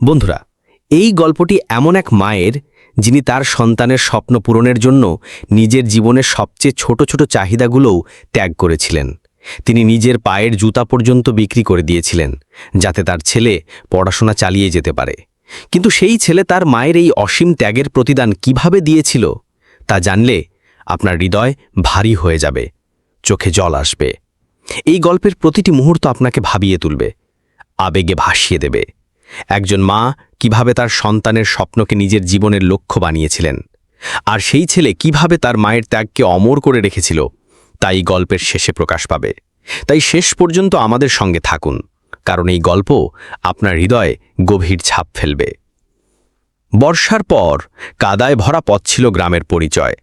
বন্ধুরা, এই গল্পটি এমন এক মায়ের যিনি তার সন্তানের স্বপ্ন পূরণের জন্য নিজের জীবনের সবচেয়ে ছোট ছোট চাহিদাগুলোও ত্যাগ করেছিলেন। তিনি নিজের পায়ের জুতা পর্যন্ত বিক্রি করে দিয়েছিলেন, যাতে তার ছেলে পড়াশোনা চালিয়ে যেতে পারে। কিন্তু সেই ছেলে তার মায়ের এই অসীম ত্যাগের প্রতিদান কীভাবে দিয়েছিল, তা জানলে আপনার হৃদয় ভারী হয়ে যাবে, চোখে জল আসবে। এই গল্পের প্রতিটি মুহূর্ত আপনাকে ভাবিয়ে তুলবে, আবেগে ভাসিয়ে দেবে। একজন মা কীভাবে তার সন্তানের স্বপ্নকে নিজের জীবনের লক্ষ্য বানিয়েছিলেন? আর সেই ছেলে কীভাবে তার মায়ের ত্যাগকে অমর করে রেখেছিল তাই গল্পের শেষে প্রকাশ পাবে। তাই শেষ পর্যন্ত আমাদের সঙ্গে থাকুন, কারণ এই গল্প আপনার হৃদয়ে গভীর ছাপ ফেলবে। বর্ষার পর কাদায় ভরা পথ ছিল গ্রামের পরিচয়।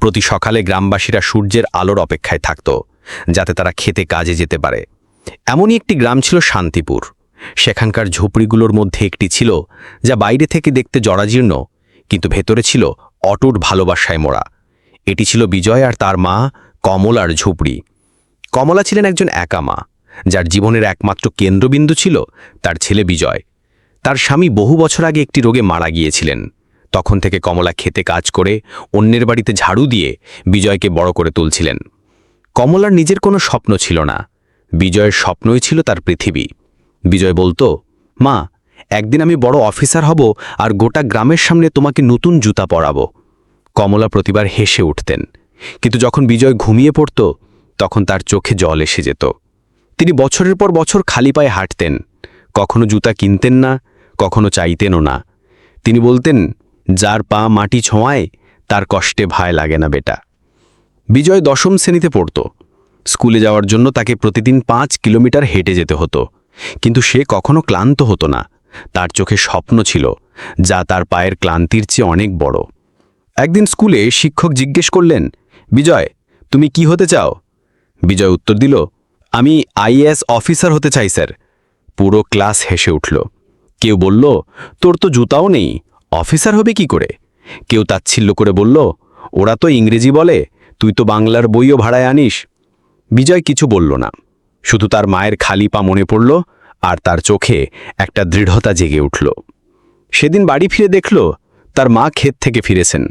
প্রতি সকালে গ্রামবাসীরা সূর্যের আলোর অপেক্ষায় থাকত, যাতে তারা খেতে কাজে যেতে পারে। এমনই একটি গ্রাম ছিল শান্তিপুর। সেখানকার ঝুপড়িগুলোর মধ্যে একটি ছিল, যা বাইরে থেকে দেখতে জরাজীর্ণ, কিন্তু ভেতরে ছিল অটুট ভালোবাসায় মোড়া। এটি ছিল বিজয় আর তার মা, কমলার ঝুপড়ি। কমলা ছিলেন একজন একা মা, যার জীবনের একমাত্র কেন্দ্রবিন্দু ছিল তার ছেলে বিজয়। তার স্বামী বহু বছর আগে একটি রোগে মারা গিয়েছিলেন। তখন থেকে কমলা খেতে কাজ করে অন্যের বাড়িতে ঝাড়ু দিয়ে বিজয়কে বড় করে তুলছিলেন। কমলার নিজের কোনো স্বপ্ন ছিল না। বিজয়ের স্বপ্নই ছিল তার পৃথিবী। বিজয় বলতো, মা, একদিন আমি বড় অফিসার হব আর গোটা গ্রামের সামনে তোমাকে নতুন জুতা পরাবো। কমলা প্রতিবার হেসে উঠতেন। কিন্তু যখন বিজয় ঘুমিয়ে পড়ত, তখন তার চোখে জল এসে যেত। তিনি বছরের পর বছর খালি পায়ে হাঁটতেন। কখনো জুতা কিনতেন না, কখনো চাইতেনও না। তিনি বলতেন, যার পা মাটি ছোঁয়ায়, তার কষ্টে ভয় লাগে না বেটা। বিজয় দশম শ্রেণীতে পড়ত। স্কুলে যাওয়ার জন্য তাকে প্রতিদিন পাঁচ কিলোমিটার হেঁটে যেতে হতো। কিন্তু সে কখনো ক্লান্ত হতো না। তার চোখে স্বপ্ন ছিল যা তার পায়ের ক্লান্তির চেয়ে অনেক বড়। একদিন স্কুলে শিক্ষক জিজ্ঞেস করলেন, বিজয়, তুমি কি হতে চাও? বিজয় উত্তর দিল, আমি আইএএস অফিসার হতে চাই, স্যার। পুরো ক্লাস হেসে উঠল। কেউ বলল, তোর তো জুতাও নেই, অফিসার হবে কি করে? কেউ তাচ্ছিল্য করে বলল, ওরা তো ইংরেজি বলে, তুই তো বাংলার বইও ভাড়ায় আনিস। বিজয় কিছু বলল না। শুধু তার মায়ের খালি পা মনে পড়ল আর তার চোখে একটা দৃঢ়তা জেগে উঠল। সেদিন বাড়ি ফিরে দেখল তার মা ক্ষেত থেকে ফিরেছেন।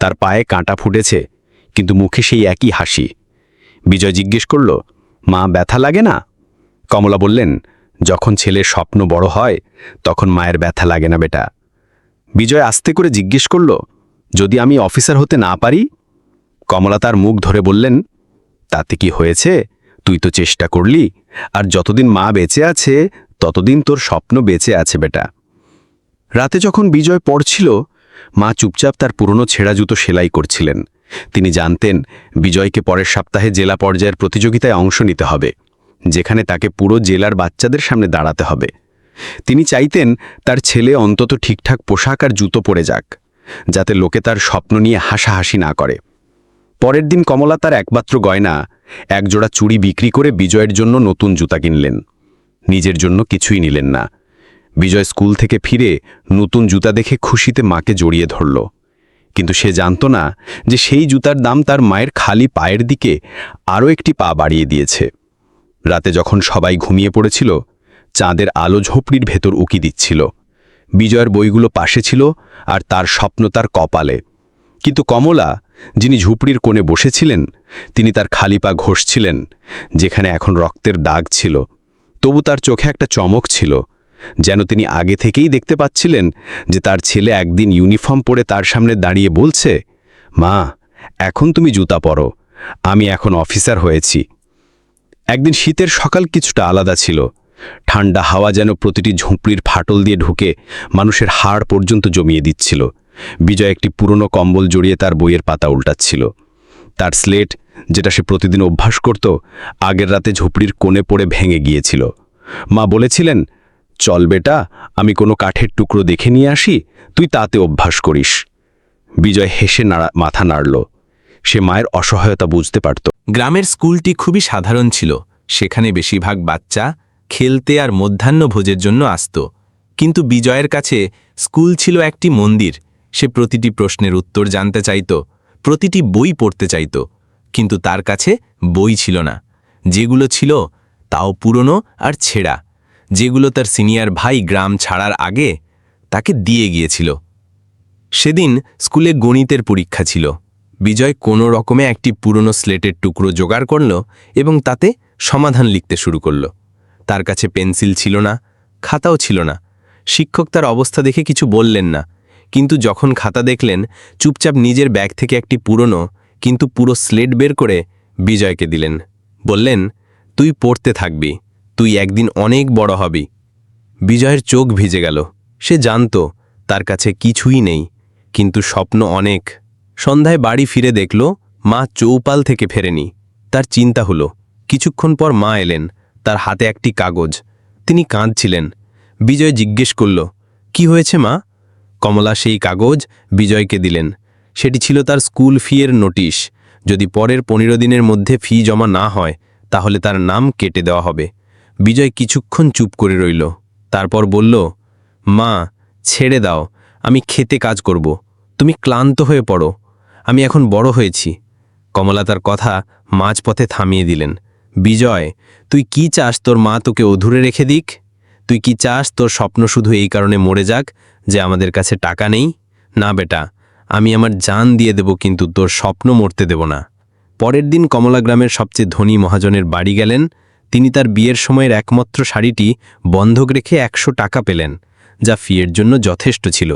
তার পায়ে কাঁটা ফুটেছে, কিন্তু মুখে সেই একই হাসি। বিজয় জিজ্ঞেস করল, মা, ব্যথা লাগে না? কমলা বললেন, যখন ছেলের স্বপ্ন বড় হয়, তখন মায়ের ব্যথা লাগে না বেটা। বিজয় আস্তে করে জিজ্ঞেস করল, যদি আমি অফিসার হতে না পারি? কমলা তার মুখ ধরে বললেন, তাতে কি হয়েছে? তুই তো চেষ্টা করলি, আর যতদিন মা বেঁচে আছে, ততদিন তোর স্বপ্ন বেঁচে আছে বেটা। রাতে যখন বিজয় পড়ছিল, মা চুপচাপ তার পুরনো ছেঁড়া জুতো সেলাই করছিলেন। তিনি জানতেন, বিজয়কে পরের সপ্তাহে জেলা পর্যায়ের প্রতিযোগিতায় অংশ নিতে হবে, যেখানে তাকে পুরো জেলার বাচ্চাদের সামনে দাঁড়াতে হবে। তিনি চাইতেন তার ছেলে অন্তত ঠিকঠাক পোশাক আর জুতো পরে যাক, যাতে লোকে তার স্বপ্ন নিয়ে হাসাহাসি না করে। পরের দিন কমলা তার একমাত্র গয়না একজোড়া চুড়ি বিক্রি করে বিজয়ের জন্য নতুন জুতা কিনলেন। নিজের জন্য কিছুই নিলেন না। বিজয় স্কুল থেকে ফিরে নতুন জুতা দেখে খুশিতে মাকে জড়িয়ে ধরল। কিন্তু সে জানত না যে সেই জুতার দাম তার মায়ের খালি পায়ের দিকে আরও একটি পা বাড়িয়ে দিয়েছে। রাতে যখন সবাই ঘুমিয়ে পড়েছিল, চাঁদের আলো ঝোপড়ির ভেতর উকি দিচ্ছিল। বিজয়ের বইগুলো পাশে ছিল আর তার স্বপ্ন তার কপালে। কিন্তু কমলা, যিনি ঝুপড়ির কোণে বসেছিলেন, তিনি তার খালি পা ঘষছিলেন, যেখানে এখন রক্তের দাগ ছিল। তবু তার চোখে একটা চমক ছিল, যেন তিনি আগে থেকেই দেখতে পাচ্ছিলেন যে তার ছেলে একদিন ইউনিফর্ম পরে তার সামনে দাঁড়িয়ে বলছে, মা, এখন তুমি জুতা পরো, আমি এখন অফিসার হয়েছি। একদিন শীতের সকাল কিছুটা আলাদা ছিল, ঠান্ডা হাওয়া যেন প্রতিটি ঝুঁপড়ির ফাটল দিয়ে ঢুকে মানুষের হাড় পর্যন্ত জমিয়ে দিচ্ছিল। বিজয় একটি পুরনো কম্বল জড়িয়ে তার বইয়ের পাতা উল্টাচ্ছিল। তার স্লেট, যেটা সে প্রতিদিন অভ্যাস করত, আগের রাতে ঝুপড়ির কোণে পড়ে ভেঙে গিয়েছিল। মা বলেছিলেন, চল বেটা, আমি কোনো কাঠের টুকরো দেখে নিয়ে আসি, তুই তাতে অভ্যাস করিস। বিজয় হেসে নাড়া, মাথা নাড়ল। সে মায়ের অসহায়তা বুঝতে পারত। গ্রামের স্কুলটি খুবই সাধারণ ছিল। সেখানে বেশিরভাগ বাচ্চা খেলতে আর মধ্যাহ্নভোজের জন্য আসত। কিন্তু বিজয়ের কাছে স্কুল ছিল একটি মন্দির সে প্রতিটি প্রশ্নের উত্তর জানতে চাইত, প্রতিটি বই পড়তে চাইত, কিন্তু তার কাছে বই ছিল না। যেগুলো ছিল তাও পুরনো আর ছেঁড়া। যেগুলো তার সিনিয়র ভাই গ্রাম ছাড়ার আগে তাকে দিয়ে গিয়েছিল। সেদিন স্কুলে গণিতের পরীক্ষা ছিল। বিজয় কোনো রকমে একটি পুরনো স্লেটের টুকরো জোগাড় করল এবং তাতে সমাধান লিখতে শুরু করল। তার কাছে পেন্সিল ছিল না, খাতাও ছিল না। শিক্ষক তার অবস্থা দেখে কিছু বললেন না। কিন্তু যখন খাতা দেখলেন, চুপচাপ নিজের ব্যাগ থেকে একটি পুরনো, কিন্তু পুরো স্লেট বের করে বিজয়কে দিলেন। বললেন, তুই পড়তে থাকবি, তুই একদিন অনেক বড় হবি। বিজয়ের চোখ ভিজে গেল। সে জানত, তার কাছে কিছুই নেই, কিন্তু স্বপ্ন অনেক। সন্ধ্যায় বাড়ি ফিরে দেখল, মা চৌপাল থেকে ফেরেনি। তার চিন্তা হলো, কিছুক্ষণ পর মা এলেন, তার হাতে একটি কাগজ। তিনি কাঁদছিলেন। বিজয় জিজ্ঞেস করল, কি হয়েছে মা? কমলা সেই কাগজ বিজয়কে দিলেন। সেটি ছিল তার স্কুল ফিয়ের নোটিশ। যদি পরের পনেরো দিনের মধ্যে ফি জমা না হয়, তাহলে তার নাম কেটে দেওয়া হবে। বিজয় কিছুক্ষণ চুপ করে রইল। তারপর বলল, মা, ছেড়ে দাও। আমি খেতে কাজ করব। তুমি ক্লান্ত হয়ে পড়ো। আমি এখন বড় হয়েছি। কমলা তার কথা মাঝপথে থামিয়ে দিলেন। বিজয়, তুই কি চাস তোর মা তোকে অধুরে রেখে দিক? তুই কি চাস তোর স্বপ্ন শুধু এই কারণে মরে যাক? যে আমাদের কাছে টাকা নেই? না বেটা, আমি আমার জান দিয়ে দেব কিন্তু তোর স্বপ্ন মরতে দেব না। পরের দিন কমলা গ্রামের সবচেয়ে ধনী মহাজনের বাড়ি গেলেন। তিনি তার বিয়ের সময়ের একমাত্র শাড়িটি বন্ধক রেখে একশো টাকা পেলেন, যা ফিয়ের জন্য যথেষ্ট ছিল।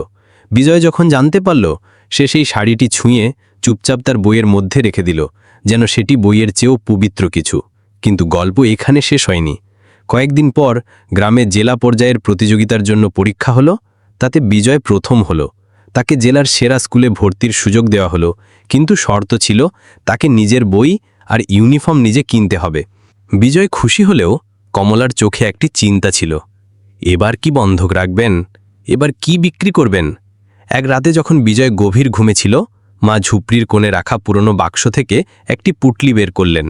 বিজয় যখন জানতে পারল, সে সেই শাড়িটি ছুঁয়ে চুপচাপ তার বইয়ের মধ্যে রেখে দিল, যেন সেটি বইয়ের চেয়েও পবিত্র কিছু। কিন্তু গল্প এখানে শেষ হয়নি। কয়েকদিন পর গ্রামে জেলা পর্যায়ের প্রতিযোগিতার জন্য পরীক্ষা হলো। তাতে বিজয় প্রথম হলো। তাকে জেলার সেরা স্কুলে ভর্তির সুযোগ দেওয়া হলো, কিন্তু শর্ত ছিল তাকে নিজের বই আর ইউনিফর্ম নিজে কিনতে হবে। বিজয় খুশি হলেও কমলার চোখে একটি চিন্তা ছিল। এবার কি বন্ধক রাখবেন? এবার কি বিক্রি করবেন? এক রাতে যখন বিজয় গভীর ঘুমেছিল মা ঝুপড়ির কোণে রাখা পুরনো বাক্স থেকে একটি পুটলি বের করলেন।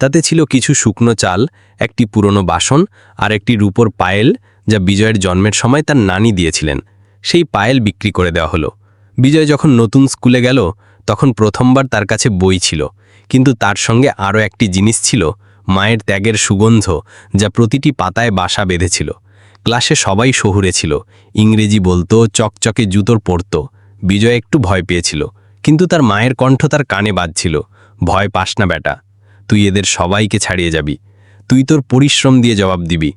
তাতে ছিল কিছু শুকনো চাল, একটি পুরনো বাসন আর একটি রূপোর পায়েল যা বিজয়ের জন্মের সময় তার নানি দিয়েছিলেন। সেই পায়েল বিক্রি করে দেওয়া হলো। বিজয় যখন নতুন স্কুলে গেল, তখন প্রথমবার তার কাছে বই ছিল। কিন্তু তার সঙ্গে আরও একটি জিনিস ছিল, মায়ের ত্যাগের সুগন্ধ, যা প্রতিটি পাতায় বাসা বেঁধেছিল। ক্লাসে সবাই শহুরে ছিল। ইংরেজি বলতো, চকচকে জুতোর পরত। বিজয় একটু ভয় পেয়েছিল। কিন্তু তার মায়ের কণ্ঠ তার কানে বাজছিল। ভয় পাস না বেটা তুই এদের সবাইকে ছাড়িয়ে যাবি। তুই তোর পরিশ্রম দিয়ে জবাব দিবি।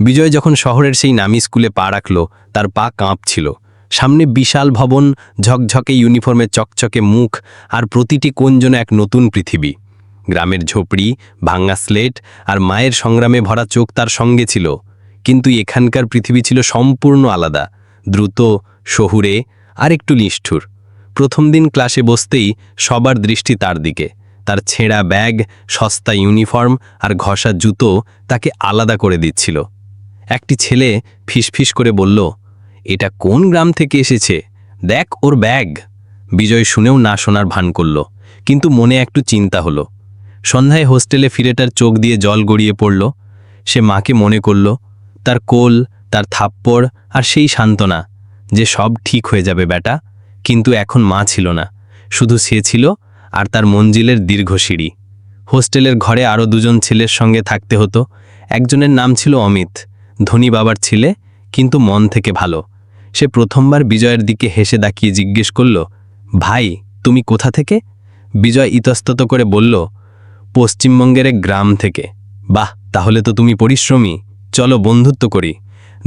বিজয় যখন শহরের সেই নামি স্কুলে পা রাখল, তার পা কাঁপছিল। সামনে বিশাল ভবন, ঝকঝকে ইউনিফর্মে চকচকে মুখ আর প্রতিটি কোণ যেন এক নতুন পৃথিবী। গ্রামের ঝোপড়ি ভাঙ্গা স্লেট আর মায়ের সংগ্রামে ভরা চোখ তার সঙ্গে ছিল। কিন্তু এখানকার পৃথিবী ছিল সম্পূর্ণ আলাদা, দ্রুত, শহুরে আর একটু নিষ্ঠুর। প্রথম দিন ক্লাসে বসতেই সবার দৃষ্টি তার দিকে। তার ছেঁড়া ব্যাগ, সস্তা ইউনিফর্ম আর ঘষা জুতো তাকে আলাদা করে দিচ্ছিল। একটি ছেলে ফিসফিস করে বলল, এটা কোন গ্রাম থেকে এসেছে? দেখ ওর ব্যাগ। বিজয় শুনেও না শোনার ভান করল, কিন্তু মনে একটু চিন্তা হলো। সন্ধ্যায় হোস্টেলে ফিরে তার চোখ দিয়ে জল গড়িয়ে পড়ল। সে মাকে মনে করল, তার কোল, তার থাপ্পড় আর সেই সান্ত্বনা, যে সব ঠিক হয়ে যাবে বেটা কিন্তু এখন মা ছিল না, শুধু সে ছিল আর তার মঞ্জিলের দীর্ঘ সিঁড়ি। হোস্টেলের ঘরে আরও দুজন ছেলের সঙ্গে থাকতে হতো। একজনের নাম ছিল অমিত ধনী বাবার ছেলে, কিন্তু মন থেকে ভালো। সে প্রথমবার বিজয়ের দিকে হেসে দাকিয়ে জিজ্ঞেস করল, ভাই, তুমি কোথা থেকে? বিজয় ইতস্তত করে বলল, পশ্চিমবঙ্গের এক গ্রাম থেকে। বাহ, তাহলে তো তুমি পরিশ্রমী। চলো বন্ধুত্ব করি।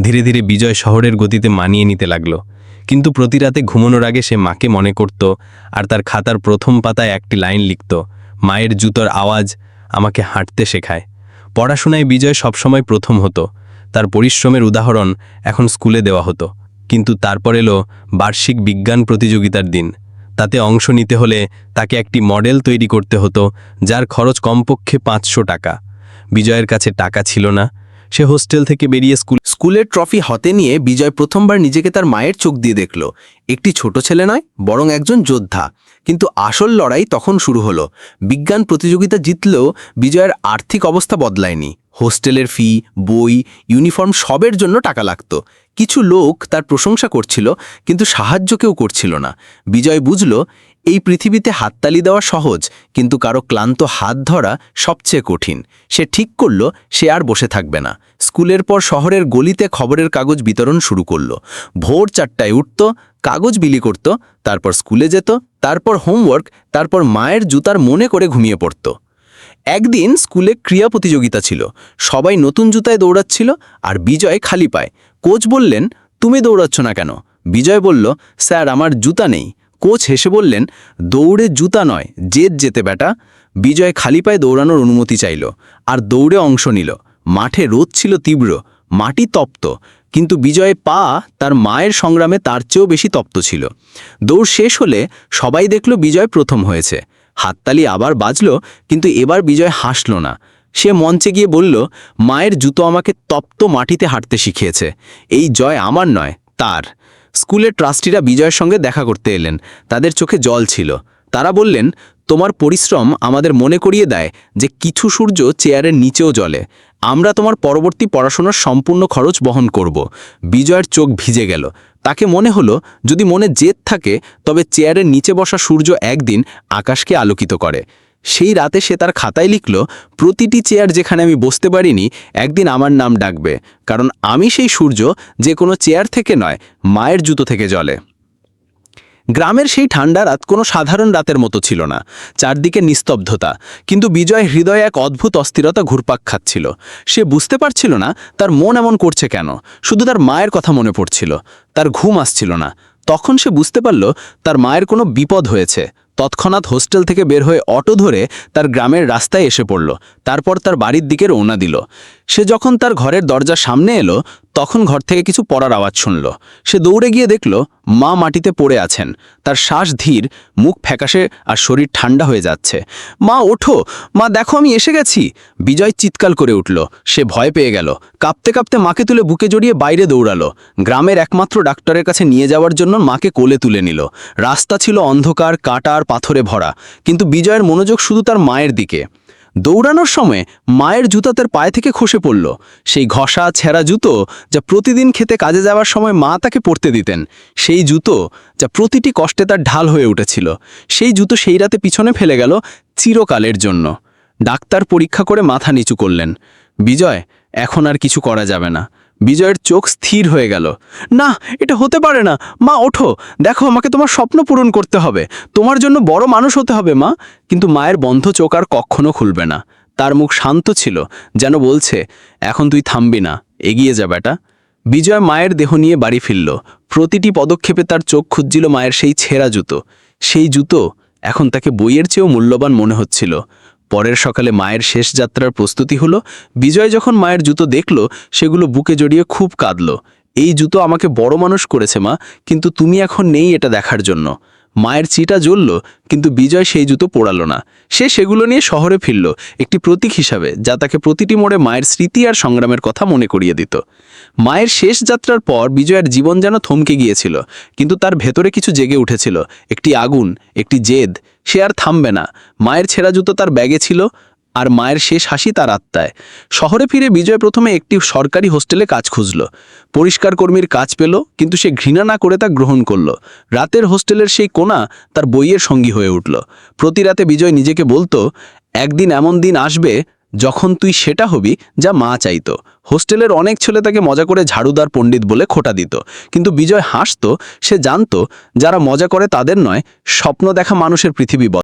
ধীরে ধীরে বিজয় শহরের গতিতে মানিয়ে নিতে লাগল। কিন্তু প্রতি রাতে ঘুমানোর আগে সে মাকে মনে করত আর তার খাতার প্রথম পাতায় একটি লাইন লিখত, মায়ের জুতোর আওয়াজ আমাকে হাঁটতে শেখায়। পড়াশোনায় বিজয় সবসময় প্রথম হতো। তার পরিশ্রমের উদাহরণ এখন স্কুলে দেওয়া হতো। কিন্তু তারপর এলো বার্ষিক বিজ্ঞান প্রতিযোগিতার দিন। তাতে অংশ নিতে হলে তাকে একটি মডেল তৈরি করতে হতো, যার খরচ কমপক্ষে পাঁচশো টাকা। বিজয়ের কাছে টাকা ছিল না সে হোস্টেল থেকে বেরিয়ে স্কুল স্কুলের ট্রফি হাতে নিয়ে বিজয় প্রথমবার নিজেকে তার মায়ের চোখ দিয়ে দেখল। একটি ছোট ছেলে নয়, বরং একজন যোদ্ধা। কিন্তু আসল লড়াই তখন শুরু হলো। বিজ্ঞান প্রতিযোগিতা জিতলেও বিজয়ের আর্থিক অবস্থা বদলায়নি। হোস্টেলের ফি, বই, ইউনিফর্ম সবের জন্য টাকা লাগতো। কিছু লোক তার প্রশংসা করছিল, কিন্তু সাহায্য কেউ করছিল না। বিজয় বুঝল এই পৃথিবীতে হাততালি দেওয়া সহজ, কিন্তু কারও ক্লান্ত হাত ধরা সবচেয়ে কঠিন। সে ঠিক করল, সে আর বসে থাকবে না। স্কুলের পর শহরের গলিতে খবরের কাগজ বিতরণ শুরু করল। ভোর চারটায় উঠত, কাগজ বিলি করত, তারপর স্কুলে যেত, তারপর হোমওয়ার্ক, তারপর মায়ের জুতার মনে করে ঘুমিয়ে পড়ত। একদিন স্কুলে ক্রিয়া প্রতিযোগিতা ছিল। সবাই নতুন জুতায় দৌড়াচ্ছিল আর বিজয় খালি পায়। কোচ বললেন, তুমি দৌড়াচ্ছ না কেন? বিজয় বলল, স্যার, আমার জুতা নেই। কোচ হেসে বললেন, দৌড়ে জুতা নয়, জেদ যেতে বেটা বিজয় খালি পায়ে দৌড়ানোর অনুমতি চাইল, আর দৌড়ে অংশ নিল। মাঠে রোদ ছিল তীব্র, মাটি তপ্ত, কিন্তু বিজয় পা তার মায়ের সংগ্রামে তার চেয়েও বেশি তপ্ত ছিল। দৌড় শেষ হলে সবাই দেখল বিজয় প্রথম হয়েছে। হাততালি আবার বাজল, কিন্তু এবার বিজয় হাসল না। সে মঞ্চে গিয়ে বলল, মায়ের জুতো আমাকে তপ্ত মাটিতে হাঁটতে শিখিয়েছে। এই জয় আমার নয়, তার। স্কুলের ট্রাস্টিরা বিজয়ের সঙ্গে দেখা করতে এলেন। তাদের চোখে জল ছিল। তারা বললেন, তোমার পরিশ্রম আমাদের মনে করিয়ে দেয় যে কিছু সূর্য চেয়ারের নিচেও জ্বলে। আমরা তোমার পরবর্তী পড়াশোনার সম্পূর্ণ খরচ বহন করব। বিজয়ের চোখ ভিজে গেল। তাকে মনে হলো, যদি মনে জেদ থাকে, তবে চেয়ারের নিচে বসা সূর্য একদিন আকাশকে আলোকিত করে। সেই রাতে সে তার খাতায় লিখল, প্রতিটি চেয়ার যেখানে আমি বসতে পারিনি, একদিন আমার নাম ডাকবে, কারণ আমি সেই সূর্য যে কোনো চেয়ার থেকে নয়, মায়ের জুতো থেকে জলে গ্রামের সেই ঠান্ডা রাত কোনো সাধারণ রাতের মতো ছিল না, চারদিকে নিস্তব্ধতা, কিন্তু বিজয় হৃদয়ে এক অদ্ভুত অস্থিরতা ঘুরপাক খাচ্ছিল। সে বুঝতে পারছিল না, তার মন এমন করছে কেন, শুধু তার মায়ের কথা মনে পড়ছিল, তার ঘুম আসছিল না, তখন সে বুঝতে পারল, তার মায়ের কোনো বিপদ হয়েছে। তৎক্ষণাৎ হোস্টেল থেকে বের হয়ে অটো ধরে তার গ্রামের রাস্তায় এসে পড়ল। তারপর তার বাড়ির দিকে রওনা দিল। সে যখন তার ঘরের দরজার সামনে এলো তখন ঘর থেকে কিছু পড়ার আওয়াজ শুনল। সে দৌড়ে গিয়ে দেখল, মা মাটিতে পড়ে আছেন। তার শ্বাস ধীর, মুখ ফ্যাকাশে আর শরীর ঠান্ডা হয়ে যাচ্ছে। মা, ওঠো! মা, দেখো, আমি এসে গেছি। বিজয় চিৎকাল করে উঠল। সে ভয় পেয়ে গেল। কাঁপতে কাঁপতে মাকে তুলে বুকে জড়িয়ে বাইরে দৌড়ালো। গ্রামের একমাত্র ডাক্তারের কাছে নিয়ে যাওয়ার জন্য মাকে কোলে তুলে নিল। রাস্তা ছিল অন্ধকার, কাটা আর পাথরে ভরা। কিন্তু বিজয়ের মনোযোগ শুধু তার মায়ের দিকে। দৌড়ানোর সময় মায়ের জুতা তার পায়ে থেকে খসে পড়ল। সেই ঘষা, ছেঁড়া জুতো যা প্রতিদিন খেতে কাজে যাওয়ার সময় মা তাকে পরতে দিতেন, সেই জুতো যা প্রতিটি কষ্টে তার ঢাল হয়ে উঠেছিল। সেই জুতো সেই রাতে পিছনে ফেলে গেল চিরকালের জন্য। ডাক্তার পরীক্ষা করে মাথা নিচু করলেন। বিজয়, এখন আর কিছু করা যাবে না। বিজয়ের চোখ স্থির হয়ে গেল। না, এটা হতে পারে না। মা, ওঠো। দেখো, আমাকে তোমার স্বপ্ন পূরণ করতে হবে। তোমার জন্য বড় মানুষ হতে হবে, মা। কিন্তু মায়ের বন্ধ চোখ আর কখনো খুলবে না। তার মুখ শান্ত ছিল, যেন বলছে, এখন তুই থামবি না। এগিয়ে যা, বেটা। বিজয় মায়ের দেহ নিয়ে বাড়ি ফিরল। প্রতিটি পদক্ষেপে তার চোখ খুঁজছিল মায়ের সেই ছেঁড়া জুতো। সেই জুতো এখন তাকে বইয়ের চেয়েও মূল্যবান মনে হচ্ছিল। পরের সকালে মায়ের শেষ যাত্রার প্রস্তুতি হলো, বিজয় যখন মায়ের জুতো দেখল, সেগুলো বুকে জড়িয়ে খুব কাঁদল। এই জুতো আমাকে বড় মানুষ করেছে মা, কিন্তু তুমি এখন নেই এটা দেখার জন্য। মায়ের চিটা জ্বলল, কিন্তু বিজয় সেই জুতো পোড়ালো না। সে সেগুলো নিয়ে শহরে ফিরল, একটি প্রতীক হিসাবে, যা তাকে প্রতিটি মোড়ে মায়ের স্মৃতি আর সংগ্রামের কথা মনে করিয়ে দিত। মায়ের শেষ যাত্রার পর বিজয়ের জীবন যেন থমকে গিয়েছিল, কিন্তু তার ভেতরে কিছু জেগে উঠেছিল, একটি আগুন, একটি জেদ, সে আর থামবে না। মায়ের ছেঁড়া জুতো তার ব্যাগে ছিল, আর মায়ের শেষ হাসি তার আত্মায়। শহরে ফিরে বিজয় প্রথমে একটি সরকারি হোস্টেলে কাজ খুঁজল। পরিষ্কার কর্মীর কাজ পেল, কিন্তু সে ঘৃণা না করে তা গ্রহণ করল। রাতের হোস্টেলের সেই কোণা তার বইয়ের সঙ্গী হয়ে উঠল। প্রতি রাতে বিজয় নিজেকে বলতো, একদিন এমন দিন আসবে যখন তুই সেটা হবি যা মা চাইত হোস্টেলের অনেক ছেলে তাকে মজা করে ঝাড়ুদার পণ্ডিত বলে খোটা দিত কিন্তু বিজয় হাসত, সে জানত, যারা মজা করে তাদের নয়, স্বপ্ন দেখা মানুষের পৃথিবী।